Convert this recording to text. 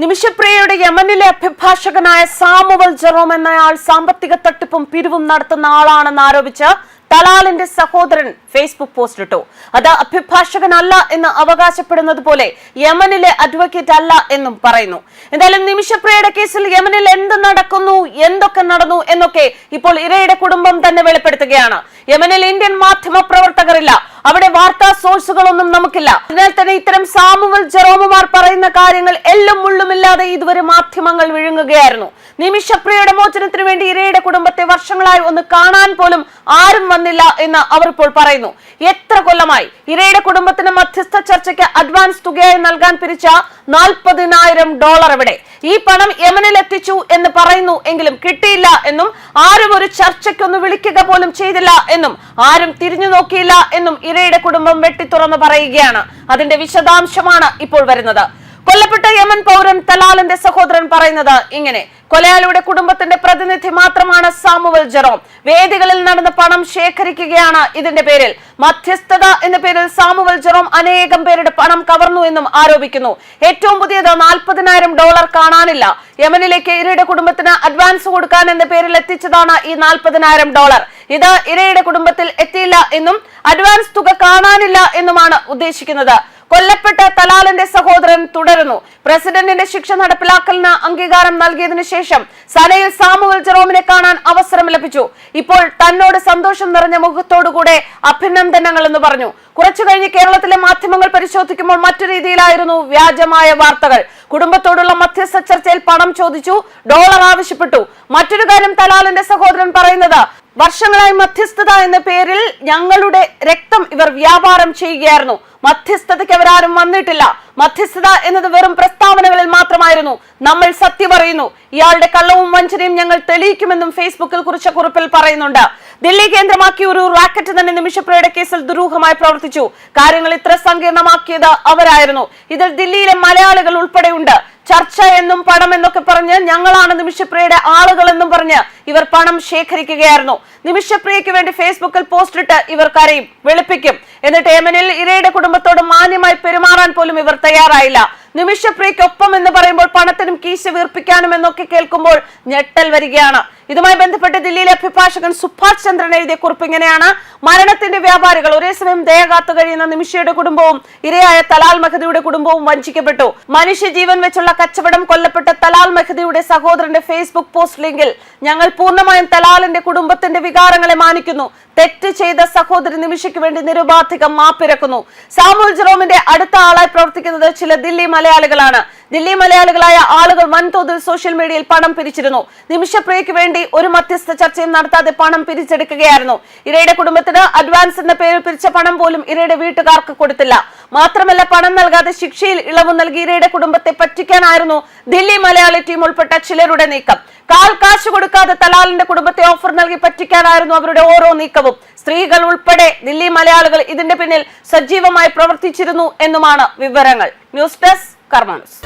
നിമിഷപ്രിയയുടെ യമനിലെ അഭിഭാഷകനായ സാമുവൽ ജെറോം എന്നയാൾ സാമ്പത്തിക തട്ടിപ്പും പിരിവും നടത്തുന്ന ആളാണെന്ന് ആരോപിച്ച് തലാലിന്റെ സഹോദരൻ ഫേസ്ബുക്ക് പോസ്റ്റ് ഇട്ടു. അത് അഭിഭാഷകനല്ല എന്ന് അവകാശപ്പെടുന്നത് പോലെ യമനിലെ അഡ്വക്കേറ്റ് അല്ല എന്നും പറയുന്നു. എന്തായാലും നിമിഷപ്രിയയുടെ കേസിൽ യമനിൽ എന്ത് നടക്കുന്നു എന്തൊക്കെ നടന്നു എന്നൊക്കെ ഇപ്പോൾ ഇരയുടെ കുടുംബം തന്നെ വെളിപ്പെടുത്തുകയാണ്. യമനിൽ ഇന്ത്യൻ മാധ്യമ പ്രവർത്തകരില്ല. അവിടെ വാർത്താ സോഴ്സുകളൊന്നും നമുക്കില്ല. അതിനാൽ തന്നെ ഇത്തരം സാമുവൽ ജെറോമുമാർ പറയുന്ന കാര്യങ്ങൾ എല്ലാം മുള്ളുമില്ലാതെ ഇതുവരെ മാധ്യമങ്ങൾ വിഴുങ്ങുകയായിരുന്നു. നിമിഷപ്രിയയുടെ മോചനത്തിനു വേണ്ടി ഇരയുടെ കുടുംബത്തെ വർഷങ്ങളായി ഒന്ന് കാണാൻ പോലും ആരും വന്നില്ല എന്ന് അവർ ഇപ്പോൾ പറയുന്നു. എത്ര കൊല്ലമായി ഇരയുടെ കുടുംബത്തിന് മധ്യസ്ഥ ചർച്ചയ്ക്ക് അഡ്വാൻസ് തുകയായി നൽകാൻ പിരിച്ച നാൽപ്പതിനായിരം ഡോളർ എവിടെ ഈ പണം യമനിൽ എത്തിച്ചു എന്ന് പറയുന്നു എങ്കിലും കിട്ടിയില്ല എന്നും ആരും ഒരു ചർച്ചയ്ക്കൊന്ന് വിളിക്കുക പോലും ചെയ്തില്ല എന്നും ആരും തിരിഞ്ഞു നോക്കിയില്ല എന്നും ഇരയുടെ കുടുംബം വെട്ടിത്തുറന്ന് പറയുകയാണ്. അതിന്റെ വിശദാംശമാണ് ഇപ്പോൾ വരുന്നത്. കൊല്ലപ്പെട്ട യമൻ പൗരൻ തലാലിന്റെ സഹോദരൻ പറയുന്നത് ഇങ്ങനെ കൊലയാളിയുടെ കുടുംബത്തിന്റെ പ്രതിനിധി മാത്രമാണ് സാമുവൽ ജെറോം. വേദികളിൽ നടന്ന് പണം ശേഖരിക്കുകയാണ് ഇതിന്റെ പേരിൽ. മധ്യസ്ഥത എന്ന പേരിൽ സാമുവൽ ജെറോം അനേകം പേരുടെ പണം കവർന്നു എന്നും ആരോപിക്കുന്നു. ഏറ്റവും പുതിയത് നാൽപ്പതിനായിരം ഡോളർ കാണാനില്ല. യമനിലേക്ക് ഇരയുടെ കുടുംബത്തിന് അഡ്വാൻസ് കൊടുക്കാൻ എന്ന പേരിൽ എത്തിച്ചതാണ് ഈ നാൽപ്പതിനായിരം ഡോളർ. ഇത് ഇരയുടെ കുടുംബത്തിൽ എത്തിയില്ല എന്നും അഡ്വാൻസ് തുക കാണാനില്ല എന്നുമാണ് ഉദ്ദേശിക്കുന്നത്. കൊല്ലപ്പെട്ട തലാലിന്റെ സഹോദരൻ തുടരുന്നു. പ്രസിഡന്റിന്റെ ശിക്ഷ നടപ്പിലാക്കലിന് അംഗീകാരം നൽകിയതിനു ശേഷം സനയിൽ സാമുവൽ ജെറോമിനെ കാണാൻ അവസരം ലഭിച്ചു. ഇപ്പോൾ തന്നോട് സന്തോഷം നിറഞ്ഞ മുഖത്തോടുകൂടെ അഭിനന്ദനങ്ങൾ എന്ന് പറഞ്ഞു. കുറച്ചു കഴിഞ്ഞ് കേരളത്തിലെ മാധ്യമങ്ങൾ പരിശോധിക്കുമ്പോൾ മറ്റു രീതിയിലായിരുന്നു വ്യാജമായ വാർത്തകൾ. കുടുംബത്തോടുള്ള മധ്യസ്ഥ ചർച്ചയിൽ പണം ചോദിച്ചു ഡോളർ ആവശ്യപ്പെട്ടു. മറ്റൊരു കാര്യം തലാലിന്റെ സഹോദരൻ പറയുന്നത് വർഷങ്ങളായി മധ്യസ്ഥത എന്ന പേരിൽ ഞങ്ങളുടെ രക്തം ഇവർ വ്യാപാരം ചെയ്യുകയായിരുന്നു. മധ്യസ്ഥതയ്ക്ക് അവരാരും വന്നിട്ടില്ല. മധ്യസ്ഥത എന്നത് വെറും പ്രസ്താവനകളിൽ മാത്രമായിരുന്നു. നമ്മൾ സത്യം പറയുന്നു. ഇയാളുടെ കള്ളവും വഞ്ചനയും ഞങ്ങൾ തെളിയിക്കുമെന്നും ഫേസ്ബുക്കിൽ കുറിച്ച കുറിപ്പിൽ പറയുന്നുണ്ട്. ദില്ലി കേന്ദ്രമാക്കി ഒരു റാക്കറ്റ് തന്നെ നിമിഷപ്രയുടെ കേസിൽ ദുരൂഹമായി പ്രവർത്തിച്ചു. കാര്യങ്ങൾ ഇത്ര സങ്കീർണമാക്കിയത് അവരായിരുന്നു. ഇതിൽ ദില്ലിയിലെ മലയാളികൾ ഉൾപ്പെടെയുണ്ട്. ചർച്ച എന്നും പണം എന്നൊക്കെ പറഞ്ഞ് ഞങ്ങളാണ് നിമിഷപ്രിയയുടെ ആളുകളെന്നും പറഞ്ഞ് ഇവർ പണം ശേഖരിക്കുകയായിരുന്നു. നിമിഷപ്രിയയ്ക്ക് വേണ്ടി ഫേസ്ബുക്കിൽ പോസ്റ്റ് ഇട്ട് ഇവർ കരയും വെളുപ്പിക്കും. എന്നിട്ട് യമനിൽ ഇരയുടെ കുടുംബത്തോട് മാന്യമായി പെരുമാറാൻ പോലും ഇവർ തയ്യാറായില്ല. നിമിഷപ്രിയയ്ക്കൊപ്പം എന്ന് പറയുമ്പോൾ പണത്തിനും കീശ വീർപ്പിക്കാനും എന്നൊക്കെ കേൾക്കുമ്പോൾ ഞെട്ടൽ വരികയാണ്. ഇതുമായി ബന്ധപ്പെട്ട് ദില്ലിയിലെ അഭിഭാഷകൻ സുഭാഷ് ചന്ദ്രൻ എഴുതിയ കുറിപ്പ് ഇങ്ങനെയാണ്. മരണത്തിന്റെ വ്യാപാരികൾ ഒരേ സമയം ദയ കാത്തു കഴിയുന്ന നിമിഷയുടെ കുടുംബവും ഇരയായ തലാൽ മെഹദിയുടെ കുടുംബവും വഞ്ചിക്കപ്പെട്ടു. മനുഷ്യ ജീവൻ വെച്ചുള്ള കച്ചവടം കൊല്ലപ്പെട്ട തലാൽ മെഹദിയുടെ സഹോദരന്റെ ഫേസ്ബുക്ക് പോസ്റ്റ് ലിങ്കിൽ ഞങ്ങൾ പൂർണമായും തലാലിന്റെ കുടുംബത്തിന്റെ വികാരങ്ങളെ മാനിക്കുന്നു. തെറ്റ് ചെയ്ത സഹോദരി നിമിഷയ്ക്ക് വേണ്ടി നിരുപാധികം മാപ്പിരക്കുന്നു സാമുൽ ജെറോമിന്റെ അടുത്ത ആളായി പ്രവർത്തിക്കുന്നത് ചില ദില്ലി മലയാളികളാണ്. ദില്ലി മലയാളികളായ ആളുകൾ വൻതോതിൽ സോഷ്യൽ മീഡിയയിൽ പണം പിരിച്ചിരുന്നു. നിമിഷപ്രിയയ്ക്ക് വേണ്ടി ഒരു മധ്യസ്ഥ ചർച്ചയും നടത്താതെ പണം പിരിച്ചെടുക്കുകയായിരുന്നു. ഇരയുടെ കുടുംബത്തിന് അഡ്വാൻസ് എന്ന പേരിൽ പിരിച്ച പണം പോലും ഇരയുടെ വീട്ടുകാർക്ക് കൊടുത്തില്ല. മാത്രമല്ല പണം നൽകാതെ ശിക്ഷയിൽ ഇളവ് നൽകി ഇരയുടെ കുടുംബത്തെ പറ്റിക്കാനായിരുന്നു ദില്ലി മലയാളി ടീം ഉൾപ്പെട്ട ചിലരുടെ നീക്കം. കാൽ കാശ് കൊടുക്കാതെ തലാലിന്റെ കുടുംബത്തെ ഓഫർ നൽകി പറ്റിക്കാനായിരുന്നു അവരുടെ ഓരോ നീക്കവും. സ്ത്രീകൾ ഉൾപ്പെടെ ദില്ലി മലയാളികൾ ഇതിന്റെ പിന്നിൽ സജീവമായി പ്രവർത്തിച്ചിരുന്നു എന്നുമാണ് വിവരങ്ങൾ. News desk കർമാനസ്